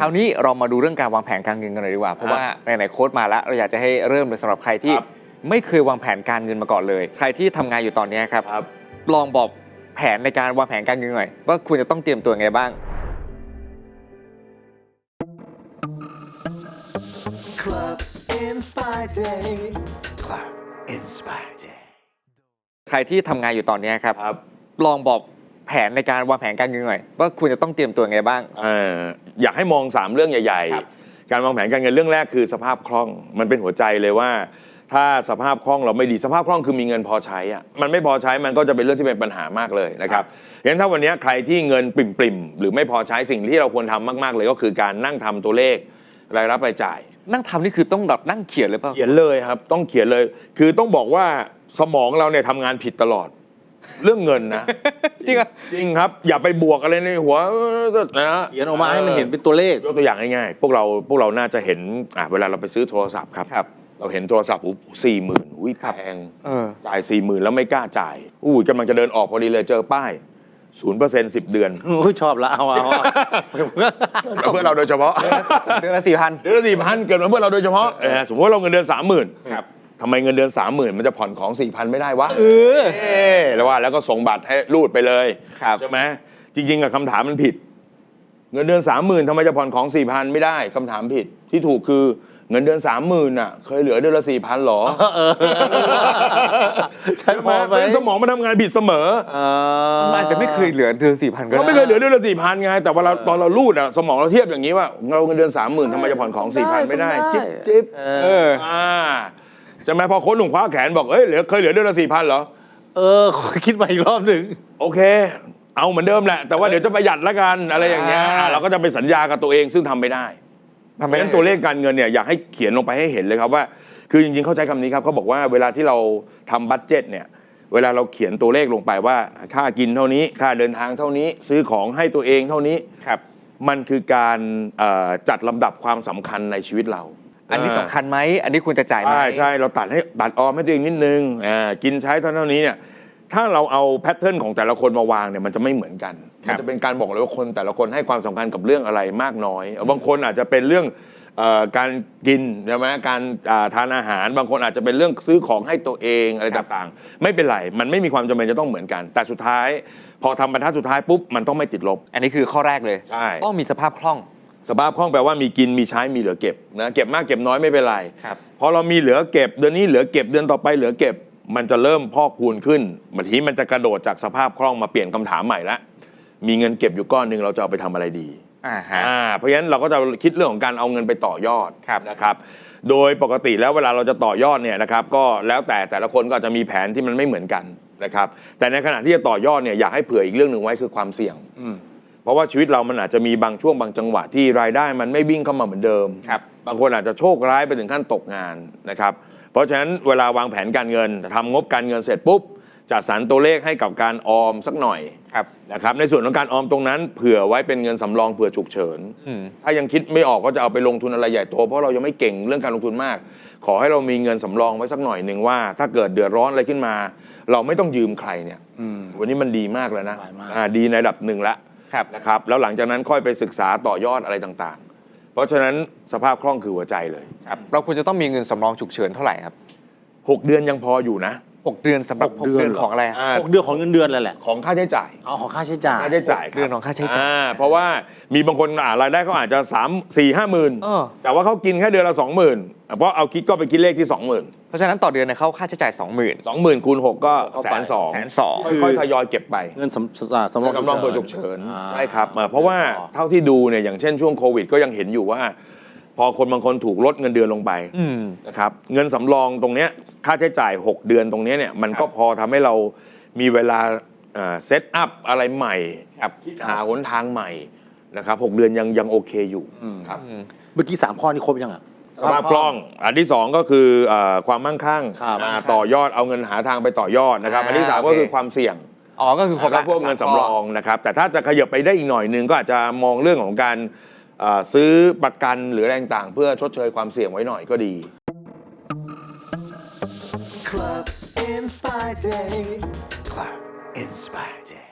คราวนี้เรามาดูเรื่องการวางแผนการเงินกันหน่อยดีกว่า เพราะว่าไหนๆโค้ดมาแล้ว เราอยากจะให้เริ่มเลยสำหรับใครที่ครับไม่เคยวางแผนการเงินมาก่อนเลย ใครที่ทำงานอยู่ตอนนี้ครับครับลองบอกแผนในการวางแผนการเงินหน่อยว่าคุณจะต้องเตรียมตัวยังไงบ้าง Club Inspire Day. Club Inspire Day. ใครที่ทำงานอยู่ตอนนี้ครับครับลองบอก แผนในการวางแผนการเงินหน่อยว่าคุณจะต้องเตรียมตัวยังไงบ้าง เอ่ออยากให้มอง 3 เรื่องใหญ่ ครับ ๆ การวางแผนการเงินเรื่องแรกคือสภาพคล่อง มันเป็นหัวใจเลยว่า ถ้าสภาพคล่องเราไม่ดีสภาพคล่องคือมีเงินพอใช้อะมันไม่พอใช้มันก็จะเป็นเรื่องที่เป็นปัญหามากเลยนะครับงั้นถ้าวันนี้ใครที่เงินปริ่มๆหรือไม่พอใช้สิ่งที่เราควรทำมากๆเลยก็คือการนั่งทำตัวเลขรายรับรายจ่าย นั่งทำนี่คือต้องแบบนั่งเขียนเลยเปล่า เขียนเลยครับ ต้องเขียนเลย คือต้องบอกว่าสมองเราเนี่ยทำงานผิดตลอด เรื่องเงินนะ จริงเหรอจริงครับ อย่าไปบวกอะไรในหัวนะเขียนออกมาให้มันเห็นเป็นตัวเลขยกตัวอย่างง่ายๆ พวกเราพวกเราน่าจะเห็นอะเวลาเราไปซื้อโทรศัพท์ครับครับเราเห็นโทรศัพท์สี่หมื่นอุ้ยแพงเออจ่ายสี่หมื่นแล้วไม่กล้าจ่ายอู้ยกำลังจะเดินออกพอดีเลยเจอป้ายศูนย์เปอร์เซ็นต์สิบเดือนโอ้ยชอบละเอาเอาเอาแล้วเพื่อนเราโดยเฉพาะ เดือนละสี่พันเดือนละสี่พันเกิดมาเพื่อเราโดยเฉพาะเออสมมติว่าเราเงินเดือนสามหมื่นครับทำไมเงินเดือนสามหมื่นมันจะผ่อนของสี่พันไม่ได้วะเออ แล้วว่า แล้วก็ส่งบัตรให้รูดไปเลยครับใช่ไหมจริงๆอะคำถามมันผิด เงินเดือนสามหมื่นทำไมจะผ่อนของสี่พันไม่ได้คำถามผิดที่ถูกคือเงินเดือนสามหมื่นอะ เคยเหลือเดือนละสี่พันหรอใช่ไหมเพราะสมองมันทำงานผิดเสมออ่ามันอาจจะไม่เคยเหลือเดือนสี่พันก็เราได้ไม่เคยเหลือเดือนละสี่พันไง แต่ว่าเราตอนเรารูดอะสมองเราเทียบอย่างนี้ว่า เราเงินเดือนสามหมื่นทำไมจะผ่อนของสี่พันไม่ได้จิ๊บจิ๊บเอเออออ่าใช่ไหมพอโค้ชหนุ่มคว้าแขนบอกเอ้ยเหลือเคยเหลือเดือนละสี่พันเหรอ เออขอคิดมาอีกรอบหนึ่ง โอเค เอาเหมือนเดิมแหละ แต่ว่าเดี๋ยวจะประหยัดละกันอะไรอย่างเงี้ยอ่าเราก็จะไปสัญญากับตัวเองซึ่งทำไม่ได้ ทำเพไมราะฉะนั้นตัวเลขการเงินเนี่ยอยากให้เขียนลงไปให้เห็นเลยครับว่า คือจริงๆเข้าใจคำนี้ครับเขาบอกว่าเวลาที่เราทำบัตเจ็ตเนี่ยเวลาเราเขียนตัวเลขลงไปว่า ค่ากินเท่านี้ค่าเดินทางเท่านี้ ซื้อของให้ตัวเองเท่านี้ครับ มันคือการเอ่อจัดลำดับความสำคัญในชีวิตเรา อันนี้สำคัญไหมอันนี้ควรจะจ่ายไหมใช่ใช่เราตัดให้ตัดออมให้ตัวเองนิดนึงอ่ากินใช้เท่าเท่านี้เนี่ยถ้าเราเอาแพทเทิร์นของแต่ละคนมาวางเนี่ยมันจะไม่เหมือนกันครับมันจะเป็นการบอกเลยว่าคนแต่ละคนให้ความสำคัญกับเรื่องอะไรมากน้อย บางคนอาจจะเป็นเรื่องเอ่อการกินใช่ไหมการอ่าทานอาหาร บางคนอาจจะเป็นเรื่องซื้อของให้ตัวเองอะไรต่างๆ ไม่เป็นไร มันไม่มีความจำเป็นจะต้องเหมือนกัน แต่สุดท้าย พอทำบรรทัดสุดท้ายปุ๊บมันต้องไม่ติดลบ อันนี้คือข้อแรกเลยใช่ต้องมีสภาพคล่อง สภาพคล่องแปลว่ามีกินมีใช้มีเหลือเก็บนะเก็บมากเก็บน้อยไม่เป็นไรครับพอเรามีเหลือเก็บเดือนนี้เหลือเก็บเดือนต่อไปเหลือเก็บมันจะเริ่มพอกพูนขึ้นบางทีมันจะกระโดดจากสภาพคล่องมาเปลี่ยนคำถามใหม่ละมีเงินเก็บอยู่ก้อนหนึ่งเราจะเอาไปทำอะไรดีอ่าฮะอ่าเพราะฉะนั้นเราก็จะคิดเรื่องของการเอาเงินไปต่อยอดครับนะครับ โดยปกติแล้วเวลาเราจะต่อยอดเนี่ยนะครับ ก็แล้วแต่แต่ละคนก็อาจจะมีแผนที่มันไม่เหมือนกันนะครับ แต่ในขณะที่จะต่อยอดเนี่ยอยากให้เผื่ออีกเรื่องหนึ่งไว้คือความเสี่ยงอืมเพ ราะว่าชีวิตเรามันอาจจะมีบางช่วงบางจังหวะที่รายได้มันไม่วิ่งเข้ามาเหมือนเดิมครับบางคนอาจจะโชคร้ายไปถึงขั้นตกงานนะครับ เพราะฉะนั้นเวลาวางแผนการเงินทำงบการเงินเสร็จปุ๊บจัดสรรตัวเลขให้กับการออมสักหน่อยครับนะครับ ในส่วนของการออมตรงนั้น เผื่อไว้เป็นเงินสำรองเผื่อฉุกเฉินอืมถ้ายังคิดไม่ออกก็จะเอาไปลงทุนอะไรใหญ่โตเพราะเรายังไม่เก่งเรื่องการลงทุนมาก ขอให้เรามีเงินสำรองไว้สักหน่อยหนึ่งว่า ถ้าเกิดเดือดร้อนอะไรขึ้นมา เราไม่ต้องยืมใครเนี่ยอืมวันนี้มันดีมากเลยนะสบายมากอ่าดีในระดับหนึ่งละครับ นะครับแล้วหลังจากนั้นค่อยไปศึกษาต่อยอดอะไรต่างๆ เพราะฉะนั้นสภาพคล่องคือหัวใจเลยครับเราควรจะต้องมีเงินสำรองฉุกเฉินเท่าไหร่ครับ 6 เดือนยังพออยู่นะหกเดือนสำหรับหหกกเดือนเดือนเหรอ ของอะไรอ่าหกเดือนของเงินเดือนเลยแหละของค่าใช้จ่าย เอาของค่าใช้จ่าย ค่าใช้จ่ายคบเดือนของค่าใช้จ่าย อ่เพราะว่ามีบางคนอ่ารายได้เขาอาจจะ 3 4 5หมื่นเออ แต่ว่าเขากินแค่เดือนละ 2 0,000เพราะเอาคิดก็ไปคิดเลขที่ 20,000 เพราะฉะนั้นต่อเดือนเนี่ยเขาค่าใช้จ่ายสองหมื่น20,000คูณ6ก็แสนสองแสนสอง ค่อยๆทยอยเก็บไป เงินสำอ่าสำรองสำรองเผื่อฉุกเฉินอ่า ใช่ครับเอ่อเพราะว่าเท่าที่ดูเนี่ยอย่างเช่นช่วงโควิดก็ยังเห็นอยู่ว่า พอคนบางคนถูกลดเงินเดือนลงไปอืม นะครับเงินสำรองตรงเนี้ยค่าใช้จ่าย 6 เดือนตรงเนี้ยเนี่ยมันก็พอทำให้เรามีเวลาเซตอัพอะไรใหม่ครับคิดหาหนทางใหม่นะครับหกเดือนยังยังโอเคอยู่ครับ เมื่อกี้สามข้อนี้ครบยังอะ สภาพคล่อง อันที่ 2 ก็คือเอ่อความมั่งคั่งครับอ่าต่อยอดเอาเงินหาทางไปต่อยอดนะครับ อ่าอันที่สามโอก็เค คือความเสี่ยงอ๋อก็คือครบแล้วละพวกเงินามสำรองนะครับ แต่ถ้าจะขยับไปได้อีกหน่อยหนึงก็อาจจะมองเรื่องของการเอ่อซื้อประกันหรืออะไรต่างๆเพื่อชดเชยความเสี่ยงไว้หน่อยก็ดี Club Inspire Day. Club Inspire Day.